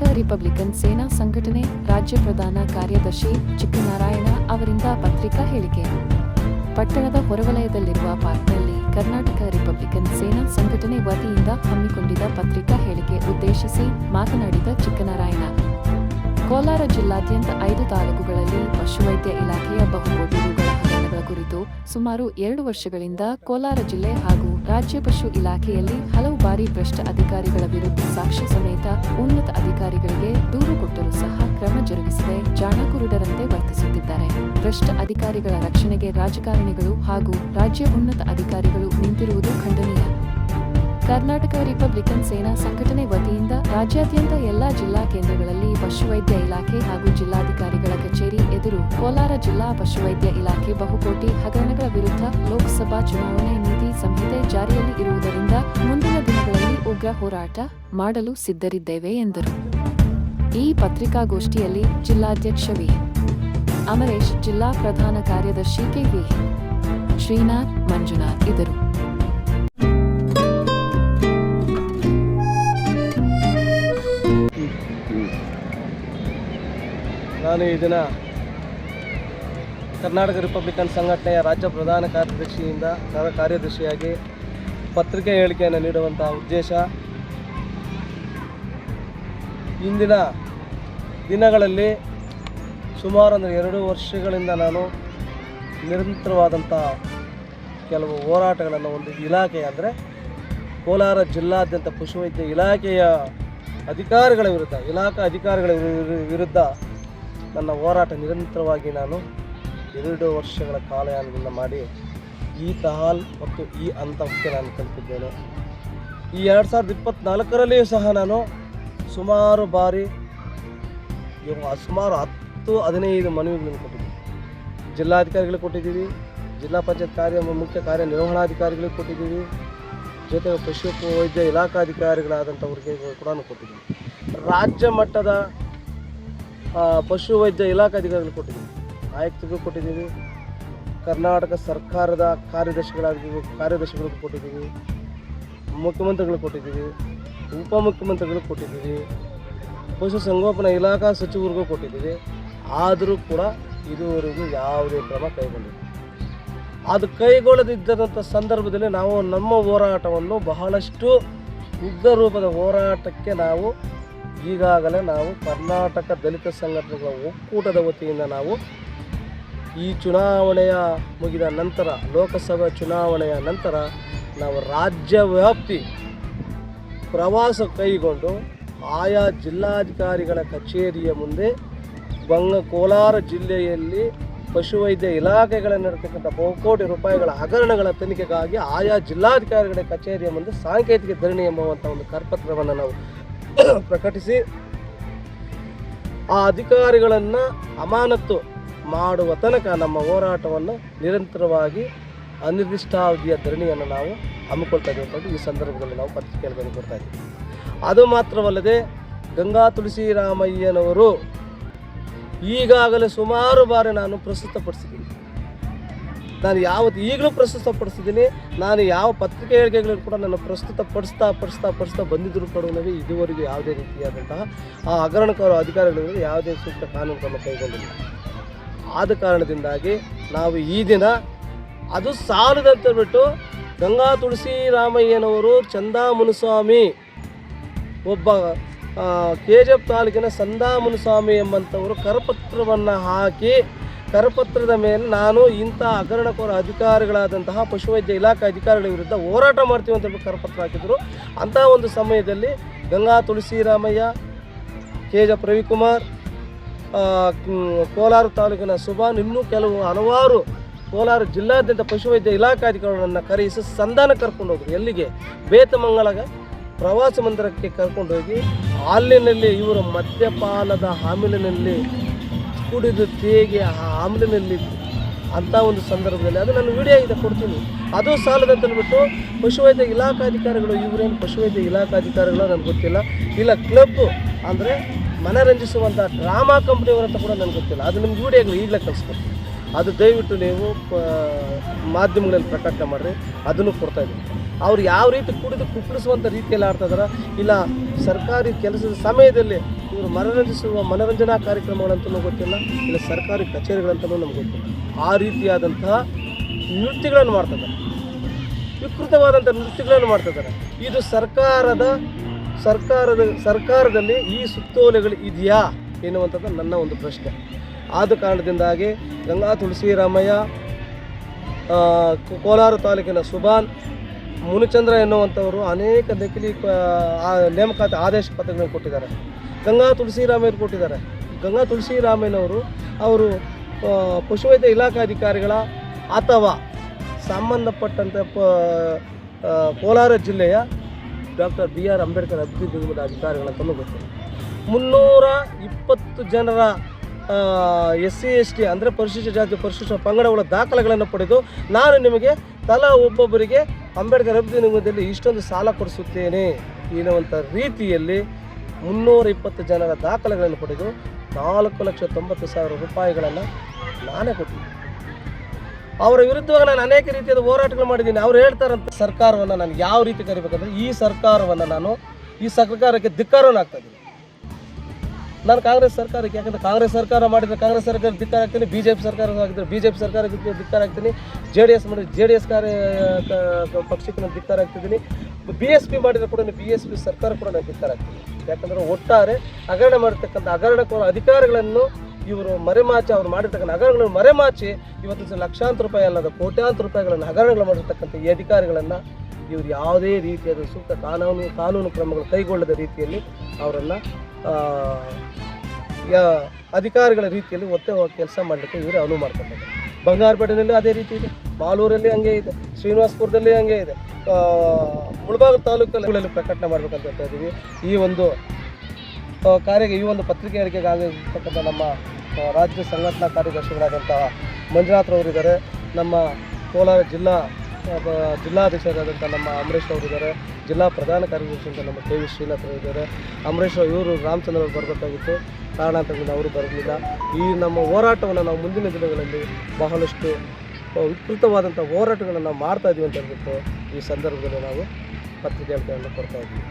Karnataka Republican ಸೇನಾ ಸಂಘಟನೆ ರಾಜ್ಯ ಪ್ರಧಾನ ಕಾರ್ಯದರ್ಶಿ ಚಿಕ್ಕನಾರಾಯಣ ಅವರಿಂದ ಪತ್ರಿಕಾ ಹೇಳಿಕೆ. ಪಟ್ಟಣದ ಹೊರವಲಯದಲ್ಲಿರುವ ಪಾರ್ಕ್ನಲ್ಲಿ ಕರ್ನಾಟಕ ರಿಪಬ್ಲಿಕನ್ ಸೇನಾ ಸಂಘಟನೆ ವತಿಯಿಂದ ಹಮ್ಮಿಕೊಂಡಿದ್ದ ಪತ್ರಿಕಾ ಹೇಳಿಕೆ ಉದ್ದೇಶಿಸಿ ಮಾತನಾಡಿದ ಚಿಕ್ಕನಾರಾಯಣ, ಕೋಲಾರ ಜಿಲ್ಲಾದ್ಯಂತ ಐದು ತಾಲೂಕುಗಳಲ್ಲಿ ಪಶುವೈದ್ಯ ಇಲಾಖೆಯ ಬಹುಕೋಟಿ ಕುರಿತು ಸುಮಾರು ಎರಡು ವರ್ಷಗಳಿಂದ ಕೋಲಾರ ಜಿಲ್ಲೆ ಹಾಗೂ ರಾಜ್ಯ ಪಶು ಇಲಾಖೆಯಲ್ಲಿ ಹಲವು ಬಾರಿ ಭ್ರಷ್ಟ ಅಧಿಕಾರಿಗಳ ವಿರುದ್ಧ ಸಾಕ್ಷಿ ಸಮೇತ ಉನ್ನತ ಅಧಿಕಾರಿಗಳಿಗೆ ದೂರು ಕೊಟ್ಟರೂ ಸಹ ಕ್ರಮ ಜರುಗಿಸದೆ ಜಾಣಕುರುಡರಂತೆ ವರ್ತಿಸುತ್ತಿದ್ದಾರೆ. ಭ್ರಷ್ಟ ಅಧಿಕಾರಿಗಳ ರಕ್ಷಣೆಗೆ ರಾಜಕಾರಣಿಗಳು ಹಾಗೂ ರಾಜ್ಯ ಉನ್ನತ ಅಧಿಕಾರಿಗಳು ನಿಂತಿರುವುದು ಖಂಡನೀಯ. ಕರ್ನಾಟಕ ರಿಪಬ್ಲಿಕನ್ ಸೇನಾ ಸಂಘಟನೆ ವತಿಯಿಂದ ರಾಜ್ಯಾದ್ಯಂತ ಎಲ್ಲಾ ಜಿಲ್ಲಾ ಕೇಂದ್ರಗಳಲ್ಲಿ ಪಶುವೈದ್ಯ ಇಲಾಖೆ ಹಾಗೂ ಎದುರು ಕೋಲಾರ ಜಿಲ್ಲಾ ಪಶುವೈದ್ಯ ಇಲಾಖೆ ಬಹುಕೋಟಿ ಹಗರಣಗಳ ವಿರುದ್ಧ ಲೋಕಸಭಾ ಚುನಾವಣೆ ನೀತಿ ಸಂಹಿತೆ ಜಾರಿಯಲ್ಲಿ ಇರುವುದರಿಂದ ಮುಂದಿನ ದಿನಗಳಲ್ಲಿ ಉಗ್ರ ಹೋರಾಟ ಮಾಡಲು ಸಿದ್ಧರಿದ್ದೇವೆ ಎಂದರು. ಈ ಪತ್ರಿಕಾಗೋಷ್ಠಿಯಲ್ಲಿ ಜಿಲ್ಲಾಧ್ಯಕ್ಷ ವಿ ಅಮರೇಶ್, ಜಿಲ್ಲಾ ಪ್ರಧಾನ ಕಾರ್ಯದರ್ಶಿ ಕೆವಿ ಶ್ರೀನಾಥ್, ಮಂಜುನಾಥ್ ಇದ್ದರು. ನಾನು ಈ ದಿನ ಕರ್ನಾಟಕ ರಿಪಬ್ಲಿಕನ್ ಸಂಘಟನೆಯ ರಾಜ್ಯ ಪ್ರಧಾನ ಕಾರ್ಯದರ್ಶಿಯಿಂದ ಕಾರ್ಯ- ಕಾರ್ಯದರ್ಶಿಯಾಗಿ ಪತ್ರಿಕೆ ಹೇಳಿಕೆಯನ್ನು ನೀಡುವಂತಹ ಉದ್ದೇಶ. ಇಂದಿನ ದಿನಗಳಲ್ಲಿ ಸುಮಾರು ಅಂದರೆ ಎರಡು ವರ್ಷಗಳಿಂದ ನಾನು ನಿರಂತರವಾದಂಥ ಕೆಲವು ಹೋರಾಟಗಳನ್ನು ಒಂದು ಇಲಾಖೆ ಅಂದರೆ ಕೋಲಾರ ಜಿಲ್ಲಾದ್ಯಂತ ಪಶುವೈದ್ಯ ಇಲಾಖೆಯ ಅಧಿಕಾರಿಗಳ ವಿರುದ್ಧ, ಇಲಾಖಾ ಅಧಿಕಾರಿಗಳ ವಿರು- ವಿರುದ್ಧ ನನ್ನ ಹೋರಾಟ ನಿರಂತರವಾಗಿ ನಾನು ಎರಡು ವರ್ಷಗಳ ಕಾಲಯಾನದಿಂದ ಮಾಡಿ ಈ ತಹಾಲ್ ಮತ್ತು ಈ ಹಂತಕ್ಕೆ ನಾನು ತಲುಪಿದ್ದೇನೆ ಈ ಎರಡು ಸಾವಿರದ ಇಪ್ಪತ್ತ್ನಾಲ್ಕರಲ್ಲಿಯೂ ಸಹ ನಾನು ಸುಮಾರು ಬಾರಿ ಸುಮಾರು ಹತ್ತು ಹದಿನೈದು ಮನವಿಗಳನ್ನು ಕೊಟ್ಟಿದ್ದೀವಿ ಜಿಲ್ಲಾಧಿಕಾರಿಗಳಿಗೆ ಕೊಟ್ಟಿದ್ದೀವಿ, ಜಿಲ್ಲಾ ಪಂಚಾಯತ್ ಕಾರ್ಯ ಮುಖ್ಯ ಕಾರ್ಯನಿರ್ವಹಣಾಧಿಕಾರಿಗಳಿಗೆ ಕೊಟ್ಟಿದ್ದೀವಿ, ಜೊತೆಗೆ ಪಶು ವೈದ್ಯ ಇಲಾಖಾಧಿಕಾರಿಗಳಾದಂಥವ್ರಿಗೆ ಕೂಡ ಕೊಟ್ಟಿದ್ದೀವಿ ರಾಜ್ಯ ಮಟ್ಟದ ಪಶುವೈದ್ಯ ಪಶು ವೈದ್ಯ ಇಲಾಖಾಧಿಕಾರಿಗಳು ಕೊಟ್ಟಿದ್ದೀವಿ ಆಯುಕ್ತರಿಗೂ ಕೊಟ್ಟಿದ್ದೀವಿ. ಕರ್ನಾಟಕ ಸರ್ಕಾರದ ಕಾರ್ಯದರ್ಶಿಗಳಾಗಿರ್ಬೋದು ಕಾರ್ಯದರ್ಶಿಗಳಿಗೂ ಕೊಟ್ಟಿದ್ದೀವಿ. ಮುಖ್ಯಮಂತ್ರಿಗಳು ಕೊಟ್ಟಿದ್ದೀವಿ. ಉಪಮುಖ್ಯಮಂತ್ರಿಗಳು ಕೊಟ್ಟಿದ್ದೀವಿ. ಪಶುಸಂಗೋಪನಾ ಇಲಾಖಾ ಸಚಿವರಿಗೂ ಕೊಟ್ಟಿದ್ದೀವಿ. ಆದರೂ ಕೂಡ ಇದುವರೆಗೂ ಯಾವುದೇ ಕ್ರಮ ಕೈಗೊಂಡಿಲ್ಲ. ಅದು ಕೈಗೊಳ್ಳದಿದ್ದಂಥ ಸಂದರ್ಭದಲ್ಲಿ ನಾವು ನಮ್ಮ ಹೋರಾಟವನ್ನು ಬಹಳಷ್ಟು ಉಗ್ರ ರೂಪದ ಹೋರಾಟಕ್ಕೆ ನಾವು ಈಗಾಗಲೇ ನಾವು ಕರ್ನಾಟಕ ದಲಿತ ಸಂಘಟನೆಗಳ ಒಕ್ಕೂಟದ ವತಿಯಿಂದ ನಾವು ಈ ಚುನಾವಣೆಯ ಮುಗಿದ ನಂತರ, ಲೋಕಸಭಾ ಚುನಾವಣೆಯ ನಂತರ ನಾವು ರಾಜ್ಯ ವ್ಯಾಪ್ತಿ ಪ್ರವಾಸ ಕೈಗೊಂಡು ಆಯಾ ಜಿಲ್ಲಾಧಿಕಾರಿಗಳ ಕಚೇರಿಯ ಮುಂದೆ ಬಂಗ ಕೋಲಾರ ಜಿಲ್ಲೆಯಲ್ಲಿ ಪಶುವೈದ್ಯ ಇಲಾಖೆಗಳಲ್ಲಿ ನಡೆತಕ್ಕಂಥ ಬಹುಕೋಟಿ ರೂಪಾಯಿಗಳ ಹಗರಣಗಳ ತನಿಖೆಗಾಗಿ ಆಯಾ ಜಿಲ್ಲಾಧಿಕಾರಿಗಳ ಕಚೇರಿಯ ಮುಂದೆ ಸಾಂಕೇತಿಕ ಧರಣಿ ಎಂಬುವಂಥ ಒಂದು ಕರಪತ್ರವನ್ನು ನಾವು ಪ್ರಕಟಿಸಿ, ಆ ಅಧಿಕಾರಿಗಳನ್ನು ಅಮಾನತು ಮಾಡುವ ತನಕ ನಮ್ಮ ಹೋರಾಟವನ್ನು ನಿರಂತರವಾಗಿ ಅನಿರ್ದಿಷ್ಟಾವಧಿಯ ಧರಣಿಯನ್ನು ನಾವು ಹಮ್ಮಿಕೊಳ್ತಾ ಇದ್ದೀವಿ ಅಂತ ಈ ಸಂದರ್ಭದಲ್ಲಿ ನಾವು ಪತ್ರಿಕೆಯಲ್ಲಿ ಕೊಡ್ತಾ ಇದ್ದೀವಿ. ಅದು ಮಾತ್ರವಲ್ಲದೆ ಗಂಗಾ ತುಳಸಿರಾಮಯ್ಯನವರು ಈಗಾಗಲೇ ಸುಮಾರು ಬಾರಿ ನಾನು ಪ್ರಸ್ತುತಪಡಿಸಿದ್ದೀನಿ. ನಾನು ಯಾವತ್ತು ಈಗಲೂ ಪ್ರಸ್ತುತಪಡಿಸಿದ್ದೀನಿ. ನಾನು ಯಾವ ಪತ್ರಿಕೆ ಹೇಳಿಕೆಗಳು ಕೂಡ ನಾನು ಪ್ರಸ್ತುತ ಪಡಿಸ್ತಾ ಪಡಿಸ್ತಾ ಬಂದಿದ್ದರೂ ಕೂಡ ನನಗೆ ಇದುವರೆಗೂ ಯಾವುದೇ ರೀತಿಯಾದಂತಹ ಆ ಹಗರಣಕಾರ ಅಧಿಕಾರಿಗಳಿಗೆ ಯಾವುದೇ ಸೂಕ್ತ ಕಾನೂನು ಕ್ರಮ ಕೈಗೊಂಡಿಲ್ಲ. ಆದ ಕಾರಣದಿಂದಾಗಿ ನಾವು ಈ ದಿನ ಅದು ಸಾಲದಂತ ಬಿಟ್ಟು ಗಂಗಾ ತುಳಸಿ ರಾಮಯ್ಯನವರು ಮುನುಸ್ವಾಮಿ ಒಬ್ಬ ಕೆ ಜಿ ಎಫ್ ತಾಲೂಕಿನ ಸಂದಾ ಮುನುಸ್ವಾಮಿ ಎಂಬಂಥವರು ಕರಪತ್ರವನ್ನು ಹಾಕಿ ಕರಪತ್ರದ ಮೇಲೆ ನಾನು ಇಂಥ ಹಗರಣಕೋರ ಅಧಿಕಾರಿಗಳಾದಂತಹ ಪಶುವೈದ್ಯ ಇಲಾಖೆ ಅಧಿಕಾರಿಗಳ ವಿರುದ್ಧ ಹೋರಾಟ ಮಾಡ್ತೀವಿ ಅಂತ ಕರಪತ್ರ ಹಾಕಿದರು. ಅಂತಹ ಒಂದು ಸಮಯದಲ್ಲಿ ಗಂಗಾ ತುಳಸಿರಾಮಯ್ಯ ಕೆ ಜ ರವಿಕುಮಾರ್ ಕೋಲಾರ ತಾಲೂಕಿನ ಸುಭಾನ್ ಇನ್ನೂ ಕೆಲವು ಹಲವಾರು ಕೋಲಾರ ಜಿಲ್ಲಾದ್ಯಂತ ಪಶುವೈದ್ಯ ಇಲಾಖಾಧಿಕಾರಿಗಳನ್ನು ಕರೆಯಿಸಿ ಸಂಧಾನ ಕರ್ಕೊಂಡು ಹೋದರು. ಎಲ್ಲಿಗೆ? ಬೇತಮಂಗಲಗ ಪ್ರವಾಸ ಮಂದಿರಕ್ಕೆ ಕರ್ಕೊಂಡೋಗಿ ಹಾಲಿನಲ್ಲಿ ಇವರು ಮದ್ಯಪಾನದ ಆಮಿಲಿನಲ್ಲಿ ಕುಡಿದು ತೇಗಿ ಆ ಹಾಮಿಲಿನಲ್ಲಿ ಅಂಥ ಒಂದು ಸಂದರ್ಭದಲ್ಲಿ ಅದು ನಾನು ವಿಡಿಯೋ ಇದೆ ಕೊಡ್ತೀನಿ. ಅದು ಸಾಲದ ಅಂದ್ಬಿಟ್ಟು ಪಶುವೈದ್ಯ ಇಲಾಖಾಧಿಕಾರಿಗಳು, ಇವರೇನು ಪಶುವೈದ್ಯ ಇಲಾಖಾಧಿಕಾರಿಗಳು ನನಗೆ ಗೊತ್ತಿಲ್ಲ. ಇಲ್ಲ, ಕ್ಲಬ್ ಅಂದರೆ ಮನರಂಜಿಸುವಂಥ ಡ್ರಾಮಾ ಕಂಪ್ನಿಯವರಂತ ಕೂಡ ನನಗೆ ಗೊತ್ತಿಲ್ಲ. ಅದು ನಿಮ್ಗೆ ವಿಡಿಯೋಗಳು ಈಗಲೇ ಕಳಿಸ್ಕೊಡ್ತೀನಿ. ಅದು ದಯವಿಟ್ಟು ನೀವು ಮಾಧ್ಯಮಗಳಲ್ಲಿ ಪ್ರಕಟಣೆ ಮಾಡಿರಿ. ಅದನ್ನು ಕೊಡ್ತಾ ಇದ್ದೀನಿ. ಅವ್ರು ಯಾವ ರೀತಿ ಕುಡಿದು ಕುಪ್ಪಳಿಸುವಂಥ ರೀತಿಯಲ್ಲಿ ಆಡ್ತಾ ಇಲ್ಲ ಸರ್ಕಾರಿ ಕೆಲಸದ ಸಮಯದಲ್ಲಿ ಇವರು ಮನರಂಜಿಸುವ ಮನರಂಜನಾ ಕಾರ್ಯಕ್ರಮಗಳಂತಲೂ ಗೊತ್ತಿಲ್ಲ, ಇಲ್ಲ ಸರ್ಕಾರಿ ಕಚೇರಿಗಳಂತಲೂ ನಮ್ಗೆ ಗೊತ್ತಿಲ್ಲ. ಆ ರೀತಿಯಾದಂತಹ ನೃತ್ಯಗಳನ್ನು ಮಾಡ್ತಿದ್ದಾರೆ ವಿಕೃತವಾದಂಥ ನೃತ್ಯಗಳನ್ನು ಮಾಡ್ತಿದ್ದಾರೆ ಇದು ಸರ್ಕಾರದ ಸರ್ಕಾರದ ಸರ್ಕಾರದಲ್ಲಿ ಈ ಸುತ್ತೋಲೆಗಳು ಇದೆಯಾ ಎನ್ನುವಂಥದ್ದು ನನ್ನ ಒಂದು ಪ್ರಶ್ನೆ. ಆದ ಕಾರಣದಿಂದಾಗಿ ಗಂಗಾ ತುಳಸಿ ರಾಮಯ್ಯ ಕೋಲಾರ ತಾಲೂಕಿನ ಸುಬಾನ್ ಮುನಿಚಂದ್ರ ಎನ್ನುವಂಥವರು ಅನೇಕ ನಕಲಿ ನೇಮಕಾತಿ ಆದೇಶ ಪತ್ರಗಳನ್ನು ಕೊಟ್ಟಿದ್ದಾರೆ. ಗಂಗಾ ತುಳಸಿ ರಾಮಯ್ಯರು ಕೊಟ್ಟಿದ್ದಾರೆ. ಗಂಗಾ ತುಳಸಿ ರಾಮಯ್ಯನವರು ಅವರು ಪಶುವೈದ್ಯ ಇಲಾಖಾಧಿಕಾರಿಗಳ ಅಥವಾ ಸಂಬಂಧಪಟ್ಟಂಥ ಕೋಲಾರ ಜಿಲ್ಲೆಯ ಡಾಕ್ಟರ್ ಬಿ ಆರ್ ಅಂಬೇಡ್ಕರ್ ಅಭಿವೃದ್ಧಿ ನಿಗಮದ ಅಧಿಕಾರಿಗಳಂತಲೂ ಗೊತ್ತಿಲ್ಲ ಮುನ್ನೂರ ಇಪ್ಪತ್ತು ಜನರ ಎಸ್ ಸಿ ಎಸ್ ಟಿ ಅಂದರೆ ಪರಿಶಿಷ್ಟ ಜಾತಿ, ಪರಿಶಿಷ್ಟ ಪಂಗಡಗಳ ದಾಖಲೆಗಳನ್ನು ಪಡೆದು ನಾನು ನಿಮಗೆ ತಲಾ ಒಬ್ಬೊಬ್ಬರಿಗೆ ಅಂಬೇಡ್ಕರ್ ಅಭಿವೃದ್ಧಿ ನಿಗಮದಲ್ಲಿ ಇಷ್ಟೊಂದು ಸಾಲ ಕೊಡಿಸುತ್ತೇನೆ ಎನ್ನುವಂಥ ರೀತಿಯಲ್ಲಿ ಮುನ್ನೂರ ಇಪ್ಪತ್ತು ಜನರ ದಾಖಲೆಗಳನ್ನು ಪಡೆದು ನಾಲ್ಕು ಲಕ್ಷ ತೊಂಬತ್ತು ಸಾವಿರ ರೂಪಾಯಿಗಳನ್ನು ನಾನೇ ಕೊಟ್ಟಿದ್ದೆ ಅವರ ವಿರುದ್ಧವಾಗಿ ನಾನು ಅನೇಕ ರೀತಿಯಾದ ಹೋರಾಟಗಳು ಮಾಡಿದ್ದೀನಿ. ಅವ್ರು ಹೇಳ್ತಾರಂತ ಸರ್ಕಾರವನ್ನು ನಾನು ಯಾವ ರೀತಿ ಕರಿಬೇಕಂದ್ರೆ ಈ ಸರ್ಕಾರವನ್ನು ನಾನು ಈ ಸರ್ಕಾರಕ್ಕೆ ಧಿಕ್ಕಾರನಾಗ್ತಾ ಇದ್ದೀನಿ. ನಾನು ಕಾಂಗ್ರೆಸ್ ಸರ್ಕಾರಕ್ಕೆ ಯಾಕಂದ್ರೆ ಕಾಂಗ್ರೆಸ್ ಸರ್ಕಾರ ಮಾಡಿದರೆ ಕಾಂಗ್ರೆಸ್ ಸರ್ಕಾರ ಧಿಕ್ಕಾರ ಆಗ್ತೀನಿ ಬಿ ಜೆ ಪಿ ಸರ್ಕಾರ ಆಗಿದ್ದರೆ ಬಿ ಜೆ ಪಿ ಸರ್ಕಾರಕ್ಕೆ ಧಿಕ್ಕಾರ ಆಗ್ತೀನಿ, ಜೆ ಡಿ ಎಸ್ ಮಾಡಿದ್ರೆ ಜೆ ಡಿ ಎಸ್ ಕಾರ್ಯ ಪಕ್ಷಕ್ಕೆ ನಾನು ಧಿಕ್ಕಾರ ಆಗ್ತಿದ್ದೀನಿ, ಬಿ ಎಸ್ ಪಿ ಮಾಡಿದರೆ ಕೂಡ ಬಿ ಎಸ್ ಪಿ ಸರ್ಕಾರ ಕೂಡ ನಾನು ಧಿಕ್ಕಾರ ಆಗ್ತೀನಿ. ಯಾಕಂದರೆ ಒಟ್ಟಾರೆ ಹಗರಣ ಮಾಡಿರ್ತಕ್ಕಂಥ ಹಗರಣಕೋರ ಅಧಿಕಾರಿಗಳನ್ನು ಇವರು ಮರೆಮಾಚಿ ಅವ್ರು ಮಾಡಿರ್ತಕ್ಕಂಥ ಹಗರಣಗಳನ್ನು ಮರೆಮಾಚಿ ಇವತ್ತು ಲಕ್ಷಾಂತರ ರೂಪಾಯಿ ಅಲ್ಲದ ಕೋಟ್ಯಾಂತರ ರೂಪಾಯಿಗಳನ್ನು ಹಗರಣಗಳು ಮಾಡಿರ್ತಕ್ಕಂಥ ಈ ಅಧಿಕಾರಿಗಳನ್ನು ಇವರು ಯಾವುದೇ ರೀತಿಯಾದ ಸೂಕ್ತ ಕಾನೂನು ಕಾನೂನು ಕ್ರಮಗಳು ಕೈಗೊಳ್ಳದ ರೀತಿಯಲ್ಲಿ ಅವರನ್ನು ಅಧಿಕಾರಿಗಳ ರೀತಿಯಲ್ಲಿ ಒತ್ತೆ ಕೆಲಸ ಮಾಡಲಿಕ್ಕೆ ಇವರು ಅನುವು ಮಾಡ್ಕೊಂಡಿದ್ದಾರೆ ಬಂಗಾರಪೇಟೆಯಲ್ಲಿ ಅದೇ ರೀತಿ ಇದೆ ಮಾಲೂರಲ್ಲಿ ಹಂಗೆ ಇದೆ, ಶ್ರೀನಿವಾಸಪುರದಲ್ಲಿ ಹಂಗೆ ಇದೆ ಮುಳಬಾಗ ತಾಲೂಕಲ್ಲಿ ಪ್ರಕಟಣೆ ಮಾಡಬೇಕಂತ ಹೇಳ್ತಾ ಇದ್ದೀವಿ. ಈ ಒಂದು ಕಾರ್ಯ ಈ ಒಂದು ಪತ್ರಿಕೆ ಹೇಳಿಕೆಗೆ ಆಗಿರ್ತಕ್ಕಂಥ ನಮ್ಮ ರಾಜ್ಯ ಸಂಘಟನಾ ಕಾರ್ಯದರ್ಶಿಗಳಾದಂತಹ ಮಂಜುನಾಥ್ರವರಿದ್ದಾರೆ ನಮ್ಮ ಕೋಲಾರ ಜಿಲ್ಲಾ ಜಿಲ್ಲಾಧೀಶರಾದಂಥ ನಮ್ಮ ಅಮರೇಶ್ ಅವರಿದ್ದಾರೆ ಜಿಲ್ಲಾ ಪ್ರಧಾನ ಕಾರ್ಯದರ್ಶಿ ಅಂತ ನಮ್ಮ ಕೆ ವಿ ಶ್ರೀನಾಥ್ ಇದ್ದಾರೆ. ಅಮರೇಶ್ ಇವರು ರಾಮಚಂದ್ರ ಅವರು ಬರಬೇಕಾಗಿತ್ತು. ಕಾರಣಾಂತರದಿಂದ ಅವರು ಬರಲಿಲ್ಲ. ಈ ನಮ್ಮ ಹೋರಾಟವನ್ನು ನಾವು ಮುಂದಿನ ದಿನಗಳಲ್ಲಿ ಬಹಳಷ್ಟು ವಿಕೃತವಾದಂಥ ಹೋರಾಟಗಳನ್ನು ನಾವು ಮಾಡ್ತಾ ಇದ್ದೀವಿ ಅಂತ ಹೇಳ್ಬಿಟ್ಟು ಈ ಸಂದರ್ಭದಲ್ಲಿ ನಾವು ಪತ್ರಿಕೆ ಹೇಳಿಕೆಯನ್ನು ಕೊಡ್ತಾ ಇದ್ದೀವಿ.